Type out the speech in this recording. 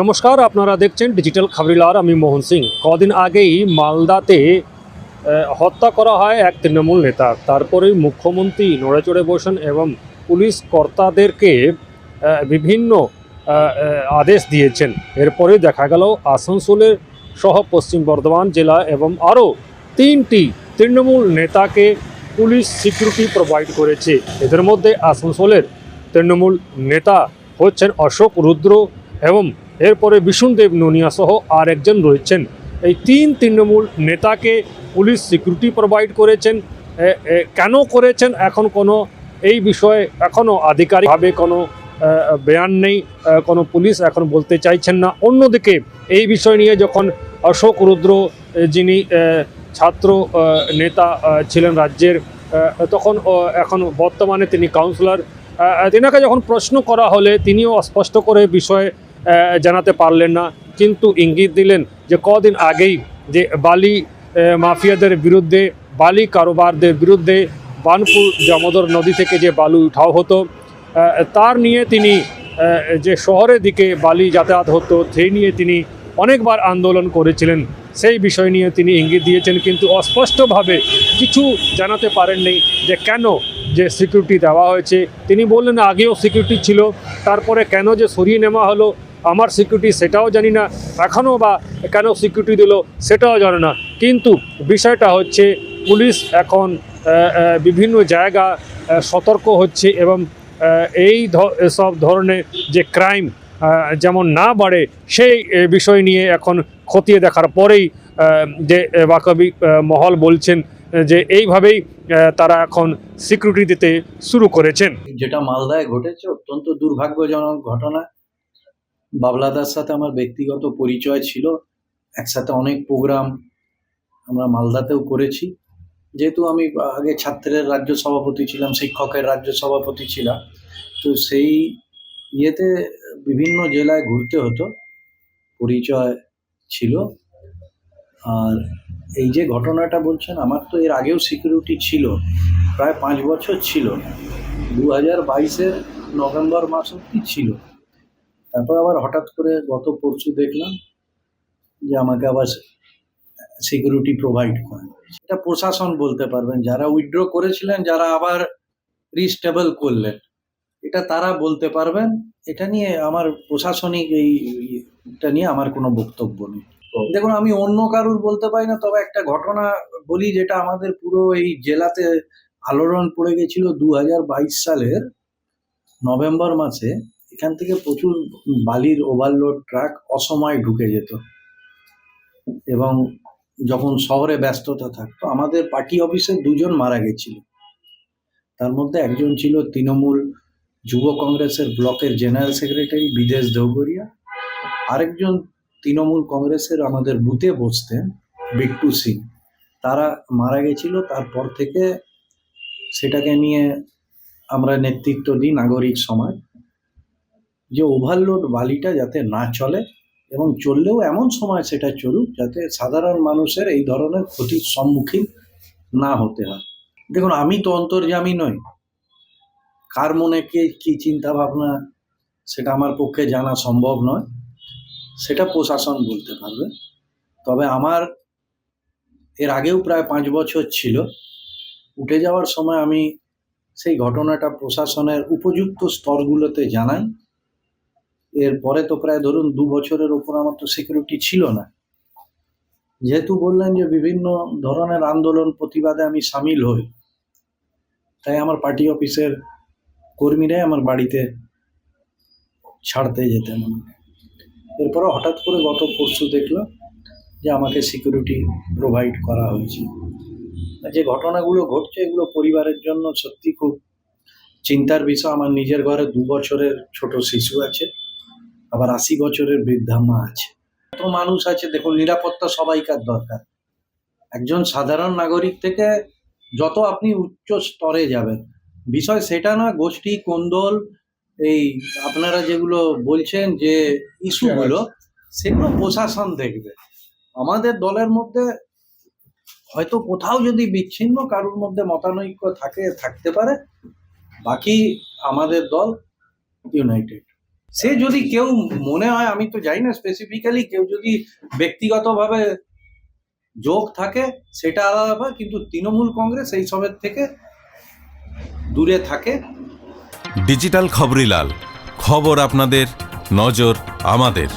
নমস্কার, আপনারা দেখছেন ডিজিটাল খাবরিলার আমি মোহন সিং। কদিন আগেই মালদাতে হত্যা করা হয় এক তৃণমূল নেতা। তারপরেই মুখ্যমন্ত্রী নড়ে চড়ে বসেন এবং পুলিশ কর্তাদেরকে বিভিন্ন আদেশ দিয়েছেন। এরপরে দেখা গেল আসানসোলের সহ পশ্চিম বর্ধমান জেলা এবং আরও তিনটি তৃণমূল নেতাকে পুলিশ সিকিউরিটি প্রোভাইড করেছে। এদের মধ্যে আসানসোলের তৃণমূল নেতা হচ্ছেন অশোক রুদ্র এবং এরপরে বিষ্ণুদেব ননিয়া সহ আর একজন রয়েছেন। এই তিন তৃণমূল নেতাকে পুলিশ সিকিউরিটি প্রোভাইড করেছেন। কেন করেছেন এখন কোনো, এই বিষয়ে এখনও আধিকারিকভাবে কোনো বয়ান নেই। কোনো পুলিশ এখন বলতে চাইছেন না। অন্যদিকে এই বিষয় নিয়ে যখন অশোক রুদ্র যিনি ছাত্র নেতা ছিলেন রাজ্যের তখন এখন বর্তমানে তিনি কাউন্সিলর তেনাকে যখন প্রশ্ন করা হলে তিনিও স্পষ্ট করে বিষয়ে জানাতে পারলেন না। কিন্তু ইঙ্গিত দিলেন যে কদিন আগেই যে বালি মাফিয়াদের বিরুদ্ধে, বালি কারোবারদের বিরুদ্ধে বানপুর দামোদর নদী থেকে যে বালু উঠাও হতো তার নিয়ে তিনি যে শহরের দিকে বালি যাতায়াত হতো, সেই নিয়ে তিনি অনেকবার আন্দোলন করেছিলেন। সেই বিষয় নিয়ে তিনি ইঙ্গিত দিয়েছেন, কিন্তু অস্পষ্টভাবে কিছু জানাতে পারেননি যে কেন যে সিকিউরিটি দেওয়া হয়েছে। তিনি বললেন আগেও সিকিউরিটি ছিল, তারপরে কেন যে সরিয়ে নেওয়া হলো আমার সিকিউরিটি সেটাও জানি না এখনও বা কেন সিকিউরিটি দিল সেটাও জানে না। কিন্তু বিষয়টা হচ্ছে পুলিশ এখন বিভিন্ন জায়গা সতর্ক হচ্ছে এবং এই সব ধরনের যে ক্রাইম যেমন না বাড়ে, সেই বিষয় নিয়ে এখন খতিয়ে দেখার পরেই যে বাকবি মহল বলছেন যে এইভাবেই তারা এখন সিকিউরিটি দিতে শুরু করেছেন। যেটা মালদায় ঘটেছে, অত্যন্ত দুর্ভাগ্যজনক ঘটনা। বাবলাদার সাথে আমার ব্যক্তিগত পরিচয় ছিল। একসাথে অনেক প্রোগ্রাম আমরা মালদাতেও করেছি। যেহেতু আমি আগে ছাত্রের রাজ্য সভাপতি ছিলাম, শিক্ষকের রাজ্য সভাপতি ছিলাম। তো সেই ইয়েতে বিভিন্ন জেলায় ঘুরতে হতো। পরিচয় ছিল। আর এই যে ঘটনাটা বলছেন, আমার তো এর আগেও সিকিউরিটি ছিল। প্রায় পাঁচ বছর ছিল। দু হাজার বাইশের নভেম্বর মাস অব্দি ছিল। তারপর আবার হঠাৎ করে গত পরশু দেখলাম যে আমাকে আবার সিকিউরিটি প্রোভাইড করে। এটা প্রশাসন বলতে পারবেন যারা উইথড্র করেছিলেন যারা আবার রিস্টেবল করলেন এটা তারা বলতে পারবেন। এটা নিয়ে আমার প্রশাসনিক এই এটা নিয়ে আমার কোনো বক্তব্য নেই। দেখুন আমি অন্য কারুর বলতে পারি না তবে একটা ঘটনা বলি যেটা আমাদের পুরো এই জেলাতে আলোড়ন পড়ে গেছিল দু হাজার বাইশ সালের নভেম্বর মাসে। এখান থেকে প্রচুর বালির ওভারলোড ট্রাক অসময়ে ঢুকে যেত। এবং যখন শহরে ব্যস্ততা থাকতো, আমাদের পার্টি অফিসে দুজন মারা গেছিল। তার মধ্যে একজন ছিল তৃণমূল যুব কংগ্রেসের ব্লকের জেনারেল সেক্রেটারি বিদেশ দেওগরিয়া আরেকজন তৃণমূল কংগ্রেসের আমাদের বুথে বসতেন, বিট্টু সিং। তারা মারা গেছিল, তারপর থেকে সেটাকে নিয়ে আমরা নেতৃত্ব দিই নাগরিক সমাজ। যে ওভারলোড বালিটা যাতে না চলে এবং চললেও এমন সময় সেটা চলুক যাতে সাধারণ মানুষের এই ধরনের ক্ষতির সম্মুখীন না হতে হয়। দেখুন, আমি তো অন্তর্যামী নই। কার মনে কে কি চিন্তা ভাবনা সেটা আমার পক্ষে জানা সম্ভব নয়। সেটা প্রশাসন বলতে পারবে। তবে আমার এর আগেও প্রায় পাঁচ বছর ছিল। উঠে যাওয়ার সময় আমি সেই ঘটনাটা প্রশাসনের উপযুক্ত স্তরগুলোতে জানাই। এরপরে তো প্রায় ধরুন দু বছরের ওপর আমার তো সিকিউরিটি ছিল না। যেহেতু বললেন যে বিভিন্ন ধরনের আন্দোলন প্রতিবাদে আমি সামিল হই, তাই আমার পার্টি অফিসের কর্মীরাই আমার বাড়িতে ছাড়তে যেতেন। এরপরে হঠাৎ করে গত পরশু দেখলাম যে আমাকে সিকিউরিটি প্রোভাইড করা হয়েছে। যে ঘটনাগুলো ঘটছে এগুলো পরিবারের জন্য সত্যি খুব চিন্তার বিষয়। আমার নিজের ঘরে দু বছরের ছোট শিশু আছে। আবার আশি বছরের বৃদ্ধা মা আছে। এত মানুষ আছে, দেখুন, নিরাপত্তা সবাইকার দরকার। একজন সাধারণ নাগরিক থেকে যত আপনি উচ্চ স্তরে যাবেন, বিষয় সেটা না, গোষ্ঠী, কোন্দল, এই আপনারা যেগুলো বলছেন যে ইস্যুগুলো, সেগুলো প্রশাসন দেখবে। আমাদের দলের মধ্যে হয়তো কোথাও যদি বিচ্ছিন্ন কারোর মধ্যে মতানৈক্য থাকে, থাকতে পারে, বাকি আমাদের দল ইউনাইটেড। সে যদি কেউ মনে হয়, আমি তো জানি না স্পেসিফিক্যালি কেউ যদি ব্যক্তিগতভাবে যোগ থাকে, সেটা আলাদা, কিন্তু তৃণমূল কংগ্রেস এই সবের থেকে দূরে থাকে। ডিজিটাল খবরিলাল, খবর আপনাদের, নজর আমাদের।